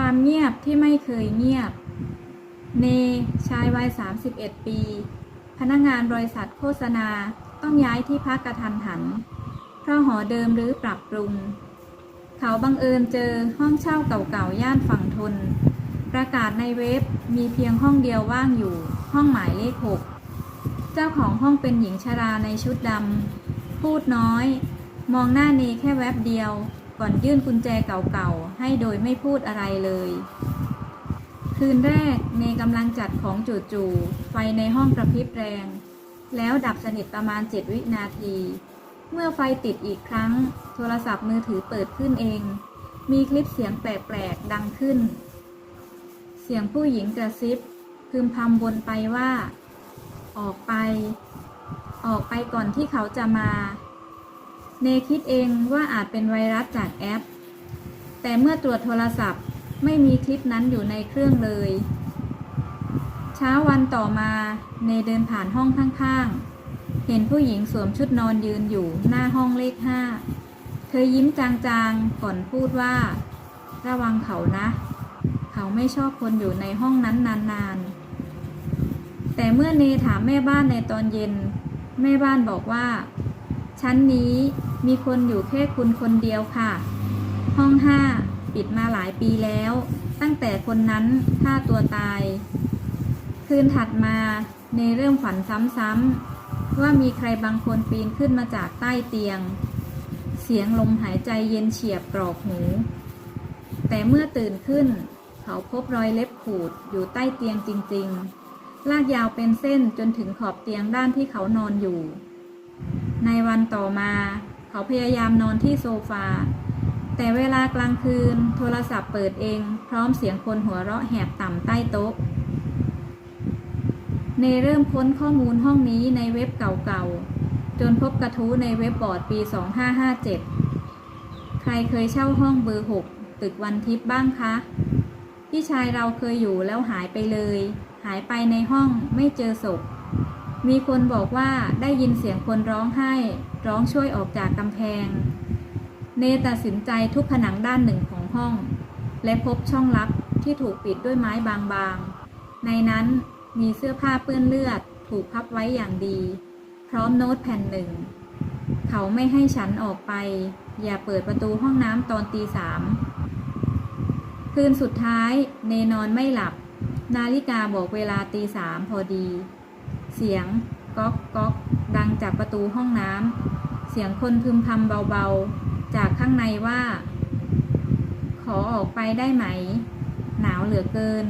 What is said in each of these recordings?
ความเงียบที่ไม่เคยเงียบ เน ชายวัย 31 ปี พนักงานบริษัทโฆษณาต้องย้ายที่พักกระทันหัน เพราะหอเดิมหรือปรับปรุง เขาบังเอิญเจอห้องเช่าเก่าๆ ย่านฝั่งทน ประกาศในเว็บมีเพียงห้องเดียวว่างอยู่ ห้องหมายเลขหกเจ้าของห้องเป็นหญิงชราในชุดดำพูดน้อย มองหน้าเนแค่แวบเดียว ก่อนยื่นกุญแจเก่าๆ ให้โดยไม่พูดอะไรเลย คืนแรกเนกำลังจัดของจู่ๆไฟในห้องกระพริบแรง แล้วดับสนิทประมาณ7วินาที เมื่อไฟติดอีกครั้ง โทรศัพท์มือถือเปิดขึ้นเอง มีคลิปเสียงแปลกๆ ดังขึ้น เสียงผู้หญิงกระซิบพึมพำวนไปว่า ออกไป ออกไปก่อนที่เขาจะมา เนคิดเองว่าอาจเป็นไวรัสจากแอป แต่เมื่อตรวจโทรศัพท์ไม่มีคลิปนั้นอยู่ในเครื่องเลย เช้าวันต่อมาเนเดินผ่านห้องข้างๆ เห็นผู้หญิงสวมชุดนอนยืนอยู่หน้าห้องเลขห้า เธอยิ้มจางๆ ก่อนพูดว่า ระวังเขานะ เขาไม่ชอบคนอยู่ในห้องนั้นนานๆ แต่เมื่อเนถามแม่บ้านในตอนเย็น แม่บ้านบอกว่า ชั้นนี้มีคนอยู่แค่คุณคนเดียวค่ะ ห้องห้าปิดมาหลายปีแล้ว ตั้งแต่คนนั้นฆ่าตัวตาย คืนถัดมาเนเริ่มฝันซ้ำๆว่ามีใครบางคนปีนขึ้นมาจากใต้เตียง เสียงลมหายใจเย็นเฉียบกรอกหู แต่เมื่อตื่นขึ้น เขาพบรอยเล็บขูดอยู่ใต้เตียงจริง ๆ ลากยาวเป็นเส้นจนถึงขอบเตียงด้านที่เขานอนอยู่ ในวันต่อมา เขาพยายามนอนที่โซฟา แต่เวลากลางคืนโทรศัพท์เปิดเองพร้อมเสียงคนหัวเราะแหบต่ำใต้โต๊ะ เนเริ่มค้นข้อมูลห้องนี้ในเว็บเก่าๆ จนพบกระทู้ในเว็บบอร์ดปี 2557 ใครเคยเช่าห้องเบอร์ 6 ตึกวันทิพย์บ้างคะพี่ชายเราเคยอยู่แล้วหายไปเลย หายไปในห้องไม่เจอศพ มีคนบอกว่าได้ยินเสียงคนร้องไห้ ร้องช่วยออกจากกำแพง เนตัดสินใจทุบผนังด้านหนึ่งของห้อง และพบช่องลับที่ถูกปิดด้วยไม้บางๆ ในนั้นมีเสื้อผ้าเปื้อนเลือด ถูกพับไว้อย่างดี พร้อมโน้ตแผ่นหนึ่ง เขาไม่ให้ฉันออกไป อย่าเปิดประตูห้องน้ำตอนตีสามคืนสุดท้ายเนนอนไม่หลับ นาฬิกาบอกเวลาตีสามพอดี เสียงก๊อกก๊อกดังจากประตูห้องน้ำ เสียงคนพึมพำเบาๆ จากข้างในว่า ขอออกไปได้ไหม หนาวเหลือเกิน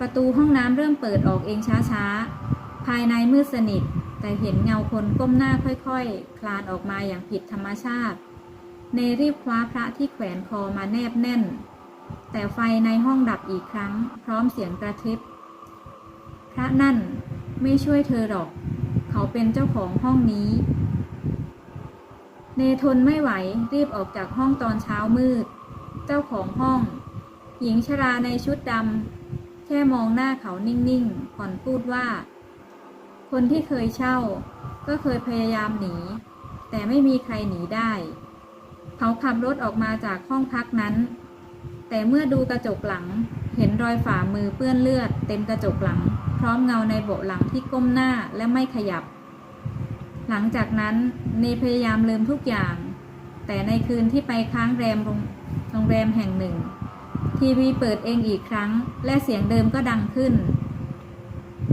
ประตูห้องน้ำเริ่มเปิดออกเองช้าๆ ภายในมืดสนิท แต่เห็นเงาคนก้มหน้าค่อยๆ คลานออกมาอย่างผิดธรรมชาติ เนรีบคว้าพระที่แขวนคอมาแนบแน่น แต่ไฟในห้องดับอีกครั้ง พร้อมเสียงกระทิบพระนั่น ไม่ช่วยเธอหรอก เขาเป็นเจ้าของห้องนี้ เนทนไม่ไหวรีบออกจากห้องตอนเช้ามืด เจ้าของห้อง หญิงชราในชุดดำแค่มองหน้าเขานิ่งๆก่อนพูดว่า คนที่เคยเช่า ก็เคยพยายามหนี แต่ไม่มีใครหนีได้ เขาขับรถออกมาจากห้องพักนั้น แต่เมื่อดูกระจกหลังเห็นรอยฝ่ามือเปื้อนเลือดเต็มกระจกหลัง ร้อมเงาในเบหลังที่ก้มหน้าและไม่ขยับ หลังจากนั้นเนพยายามลืมทุกอย่าง แต่ในคืนที่ไปค้างแรมโรงโรงแรมแห่งหนึ่ง ทีวีเปิดเองอีกครั้ง และเสียงเดิมก็ดังขึ้น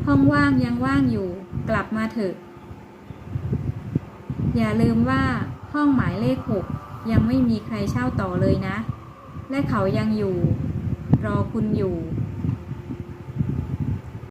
ห้องว่างยังว่างอยู่ กลับมาเถอะ อย่าลืมว่าห้องหมายเลขหกยังไม่มีใครเช่าต่อเลยนะ และเขายังอยู่ รอคุณอยู่